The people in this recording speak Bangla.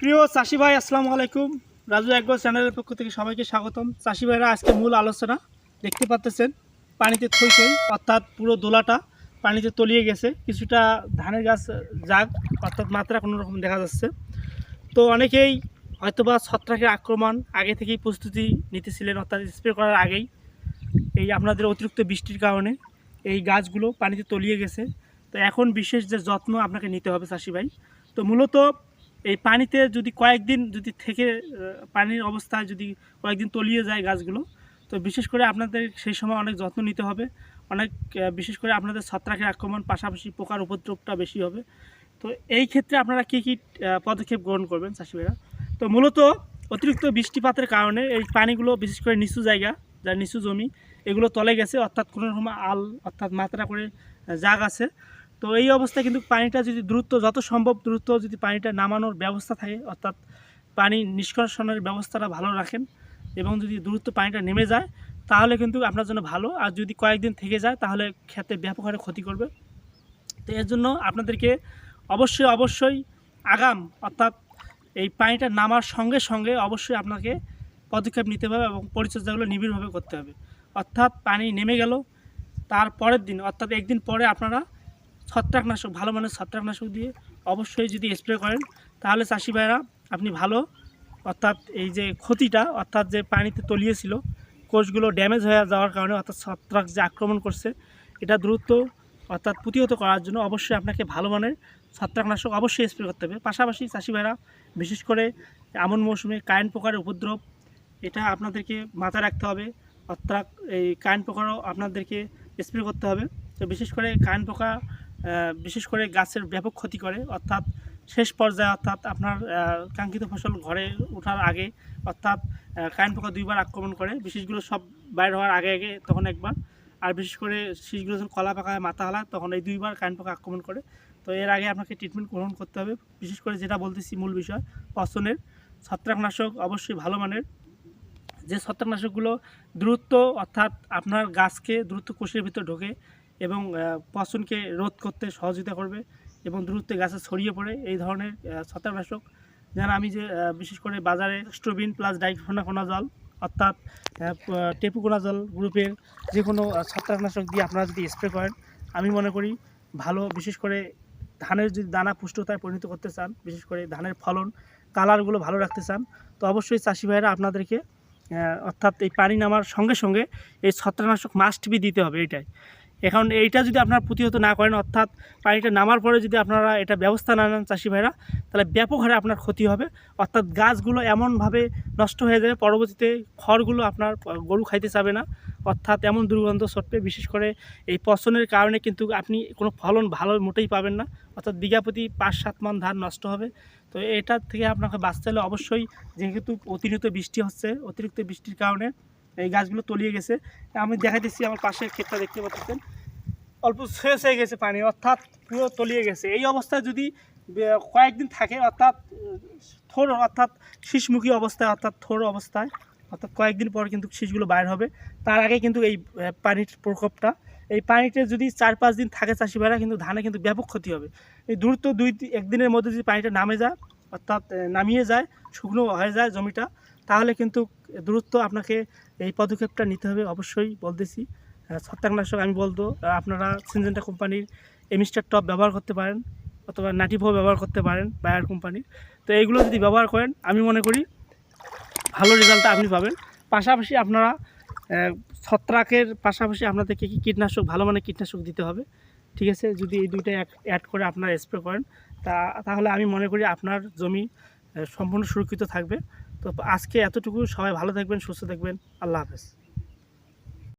প্রিয় চাষি ভাই, আসসালামু আলাইকুম। রাজু একবার চ্যানেলের পক্ষ থেকে সবাইকে স্বাগতম। চাষি ভাইরা, আজকে মূল আলোচনা দেখতে পাচ্তেছেন, পানিতে থই থই অর্থাৎ পুরো দোলাটা পানিতে তলিয়ে গেছে। কিছুটা ধানের গাছ জাগ, অর্থাৎ মাত্রা কোনো রকম দেখা যাচ্ছে। তো অনেকেই হয়তোবা ছত্রাকের আক্রমণ আগে থেকেই প্রস্তুতি নিতেছিলেন, অর্থাৎ স্প্রে করার আগেই। এই আপনাদের অতিরিক্ত বৃষ্টির কারণে এই গাছগুলো পানিতে তলিয়ে গেছে। তো এখন বিশেষ যে যত্ন আপনাকে নিতে হবে চাষি ভাই। তো মূলত এই পানিতে যদি কয়েকদিন যদি থেকে পানির অবস্থায় যদি কয়েকদিন তলিয়ে যায় গাছগুলো, তো বিশেষ করে আপনাদের সেই সময় অনেক যত্ন নিতে হবে। অনেক বিশেষ করে আপনাদের ছত্রাকের আক্রমণ, পাশাপাশি পোকার উপদ্রবটা বেশি হবে। তো এই ক্ষেত্রে আপনারা কী কী পদক্ষেপ গ্রহণ করবেন চাষিভাইরা তো মূলত অতিরিক্ত বৃষ্টিপাতের কারণে এই পানিগুলো, বিশেষ করে নিচু জায়গা, যা নিচু জমি, এগুলো তলে গেছে। অর্থাৎ কোনো রকম আল, অর্থাৎ মাত্রা করে জাগ আছে। তো এই অবস্থায় কিন্তু পানিটা যদি দ্রুত, যত সম্ভব দ্রুত যদি পানিটা নামানোর ব্যবস্থা থাকে, অর্থাৎ পানি নিষ্কাশনের ব্যবস্থাটা ভালো রাখেন এবং যদি দ্রুত পানিটা নেমে যায়, তাহলে কিন্তু আপনার জন্য ভালো। আর যদি কয়েকদিন থেকে যায়, তাহলে খেতে ব্যাপক হারে ক্ষতি করবে। তো এর জন্য আপনাদেরকে অবশ্যই অবশ্যই আগাম, অর্থাৎ এই পানিটা নামার সঙ্গে সঙ্গে অবশ্যই আপনাকে পদক্ষেপ নিতে হবে এবং পরিচর্যাগুলো নিবিড়ভাবে করতে হবে। অর্থাৎ পানি নেমে গেল, তার পরের দিন, অর্থাৎ একদিন পরে আপনারা ছত্রাকনাশক, ভালো মানের ছত্রাকনাশক দিয়ে অবশ্যই যদি স্প্রে করেন, তাহলে চাষি ভাইরা আপনি ভালো, অর্থাৎ এই যে ক্ষতিটা, অর্থাৎ যে পানিতে তলিয়েছিল, কোষগুলো ড্যামেজ হয়ে যাওয়ার কারণে অর্থাৎ ছত্রাক যে আক্রমণ করছে, এটা দ্রুত, অর্থাৎ প্রতিহত করার জন্য অবশ্যই আপনাকে ভালো মানের ছত্রাকনাশক অবশ্যই স্প্রে করতে হবে। পাশাপাশি চাষি ভাইরা, বিশেষ করে এমন মৌসুমে কারেন্ট পোকার উপদ্রব, এটা আপনাদেরকে মাথায় রাখতে হবে। অর্থাৎ এই কারেন্ট পোকারও আপনাদেরকে স্প্রে করতে হবে। তো বিশেষ করে কারেন্ট পোকা বিশেষ করে গাছের ব্যাপক ক্ষতি করে। অর্থাৎ শেষ পর্যায়ে অর্থাৎ আপনার কাঙ্ক্ষিত ফসল ঘরে ওঠার আগে অর্থাৎ কারেন্ট পোকা দুইবার আক্রমণ করে। বিশেষগুলো সব বাইর হওয়ার আগে আগে তখন একবার। আর বিশেষ করে শীষগুলো যখন কলা পাকায়, মাথা হালায়, তখন এই দুইবার কারেন্ট পোকা আক্রমণ করে। তো এর আগে আপনাকে ট্রিটমেন্ট গ্রহণ করতে হবে। বিশেষ করে যেটা বলতেছি মূল বিষয়, পচনের। ছত্রাকনাশক অবশ্যই ভালো মানের। যে ছত্রাকনাশকগুলো দ্রুত অর্থাৎ আপনার গাছকে দ্রুত কোষের ভিতর ঢোকে এবং আহ, পচনকে রোধ করতে সহযোগিতা করবে এবং দ্রুত গাছে ছড়িয়ে পড়ে এই ধরনের ছত্রাকনাশক যেন আমি যে বিশেষ করে বাজারে স্ট্রোবিন প্লাস ডাইফোনাকোনা জল অর্থাৎ টেপুকোনা জল গ্রুপের যে কোনো ছত্রাকনাশক দিয়ে আপনারা যদি স্প্রে করেন আমি মনে করি ভালো বিশেষ করে ধানের যদি দানা পুষ্টতায় পরিণত করতে চান বিশেষ করে ধানের ফলন কালারগুলো ভালো রাখতে চান তো অবশ্যই চাষি ভাইরা আপনাদেরকে অর্থাৎ এই পানি নামার সঙ্গে সঙ্গে এই ছত্রাকনাশক মাস্ট বি দিতে হবে এইটাই এখন এইটা যদি আপনারা প্রতিহত না করেন, অর্থাৎ পানিটা নামার পরে যদি আপনারা এটা ব্যবস্থা না নেন চাষি ভাইরা, তাহলে ব্যাপক হারে আপনার ক্ষতি হবে। অর্থাৎ গাছগুলো এমনভাবে নষ্ট হয়ে যাবে, পরবর্তীতে খড়গুলো আপনার গরু খাইতে চাবে না। অর্থাৎ এমন দুর্গন্ধ ছড়বে, বিশেষ করে এই পচনের কারণে কিন্তু আপনি কোনো ফলন ভালো মোটেই পাবেন না। অর্থাৎ বিঘা প্রতি পাঁচ সাত মান ধান নষ্ট হবে। তো এটা থেকে আপনাকে বাঁচতে হলে অবশ্যই যেহেতু অতিরিক্ত বৃষ্টি হচ্ছে, অতিরিক্ত বৃষ্টির কারণে এই গাছগুলো তলিয়ে গেছে। আমি দেখাইতেছি আমার পাশের ক্ষেতটা দেখতে পাচ্ছেন। অল্প শেষ হয়ে গেছে পানি, অর্থাৎ পুরো তলিয়ে গেছে। এই অবস্থায় যদি কয়েকদিন থাকে, অর্থাৎ থোর, অর্থাৎ শীষমুখী অবস্থায়, অর্থাৎ থোর অবস্থায়, অর্থাৎ কয়েকদিন পর কিন্তু শীষগুলো বাইর হবে। তার আগে কিন্তু এই পানির প্রকোপটা, এই পানিতে যদি চার পাঁচ দিন থাকে চাষি ভাইরা কিন্তু ধানে কিন্তু ব্যাপক ক্ষতি হবে। এই দ্রুত দুই, একদিনের মধ্যে যদি পানিটা নামে যায়, অর্থাৎ নামিয়ে যায়, শুকনো হয়ে যায় জমিটা তাহলে কিন্তু দ্রুত আপনাকে এই পদক্ষেপটা নিতে হবে, অবশ্যই বলতেছি। ছত্রাকনাশক আমি বলতো আপনারা সিনজেন্টা কোম্পানির এমিস্টার টপ ব্যবহার করতে পারেন অথবা নাটিভো ব্যবহার করতে পারেন বায়ার কোম্পানির। তো এইগুলো যদি ব্যবহার করেন, আমি মনে করি ভালো রেজাল্টটা আপনি পাবেন। পাশাপাশি আপনারা ছত্রাকের পাশাপাশি আপনাদেরকে কি কীটনাশক, ভালো মানের কীটনাশক দিতে হবে, ঠিক আছে? যদি এই দুইটা অ্যাড করে আপনারা স্প্রে করেন, তা, তাহলে আমি মনে করি আপনার জমি সম্পূর্ণ সুরক্ষিত থাকবে। তো আজকে এতটুকু। সবাই ভালো থাকবেন সুস্থ থাকবেন। আল্লাহ হাফেজ।